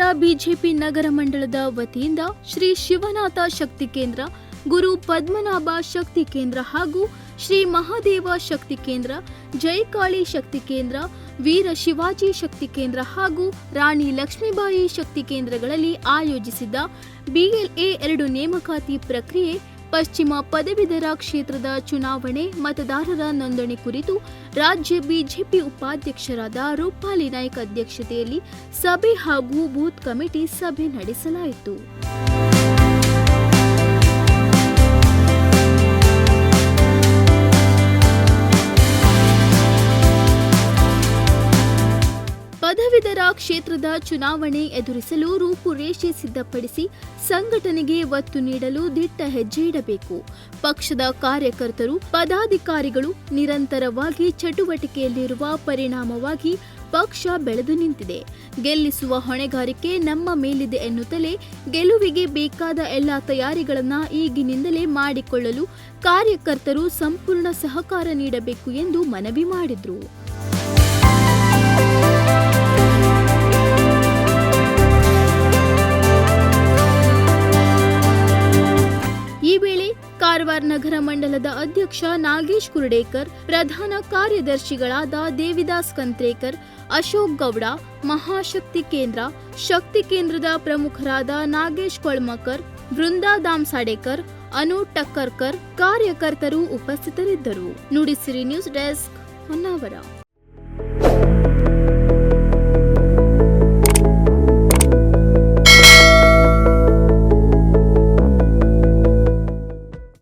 BJP ನಗರ ಮಂಡಳದ ವತಿಯಿಂದ ಶ್ರೀ ಶಿವನಾಥ ಶಕ್ತಿ ಕೇಂದ್ರ, ಗುರು ಪದ್ಮನಾಭ ಶಕ್ತಿ ಕೇಂದ್ರ ಹಾಗೂ ಶ್ರೀ ಮಹಾದೇವ ಶಕ್ತಿ ಕೇಂದ್ರ ಜಯಕಾಳಿ ಶಕ್ತಿ ಕೇಂದ್ರ, ವೀರ ಶಿವಾಜಿ ಶಕ್ತಿ ಕೇಂದ್ರ ಹಾಗೂ ರಾಣಿ ಲಕ್ಷ್ಮೀಬಾಯಿ ಶಕ್ತಿ ಕೇಂದ್ರಗಳಲ್ಲಿ ಆಯೋಜಿಸಿದ್ದ ಬಿಎಲ್ಎ ಎರಡು ನೇಮಕಾತಿ ಪ್ರಕ್ರಿಯೆ ಪಶ್ಚಿಮ ಪದವೀಧರ ಕ್ಷೇತ್ರದ ಚುನಾವಣೆ ಮತದಾರರ ನೋಂದಣಿ ಕುರಿತು ರಾಜ್ಯ ಬಿಜೆಪಿ ಉಪಾಧ್ಯಕ್ಷರಾದ ರೂಪಾಲಿ ನಾಯ್ಕ್ ಅಧ್ಯಕ್ಷತೆಯಲ್ಲಿ ಸಭೆ ಹಾಗೂ ಬೂತ್ ಕಮಿಟಿ ಸಭೆ ನಡೆಸಲಾಯಿತು. ಪದವೀಧರ ಕ್ಷೇತ್ರದ ಚುನಾವಣೆ ಎದುರಿಸಲು ರೂಪುರೇಷೆ ಸಿದ್ಧಪಡಿಸಿ ಸಂಘಟನೆಗೆ ಒತ್ತು ನೀಡಲು ದಿಟ್ಟ ಹೆಜ್ಜೆ ಇಡಬೇಕು. ಪಕ್ಷದ ಕಾರ್ಯಕರ್ತರು, ಪದಾಧಿಕಾರಿಗಳು ನಿರಂತರವಾಗಿ ಚಟುವಟಿಕೆಯಲ್ಲಿರುವ ಪರಿಣಾಮವಾಗಿ ಪಕ್ಷ ಬೆಳೆದು ನಿಂತಿದೆ. ಗೆಲ್ಲಿಸುವ ಹೊಣೆಗಾರಿಕೆ ನಮ್ಮ ಮೇಲಿದೆ ಎನ್ನುತ್ತಲೇ ಗೆಲುವಿಗೆ ಬೇಕಾದ ಎಲ್ಲ ತಯಾರಿಗಳನ್ನು ಈಗಿನಿಂದಲೇ ಮಾಡಿಕೊಳ್ಳಲು ಕಾರ್ಯಕರ್ತರು ಸಂಪೂರ್ಣ ಸಹಕಾರ ನೀಡಬೇಕು ಎಂದು ಮನವಿ ಮಾಡಿದರು. ಕಾರವಾರ ನಗರ ಮಂಡಲದ ಅಧ್ಯಕ್ಷ ನಾಗೇಶ್ ಕುರ್ಡೇಕರ್, ಪ್ರಧಾನ ಕಾರ್ಯದರ್ಶಿಗಳಾದ ದೇವಿದಾಸ್ ಕಂತ್ರೇಕರ್, ಅಶೋಕ್ ಗೌಡ, ಮಹಾಶಕ್ತಿ ಕೇಂದ್ರ, ಶಕ್ತಿ ಕೇಂದ್ರದ ಪ್ರಮುಖರಾದ ನಾಗೇಶ್ ಕೊಳ್ಮಕರ್, ವೃಂದಾ ದಾಮ್ಸಾಡೇಕರ್ ಅನು ಟಕ್ಕರ್ಕರ್ ಕಾರ್ಯಕರ್ತರು ಉಪಸ್ಥಿತರಿದ್ದರು. Nudisiri news desk Honnavar.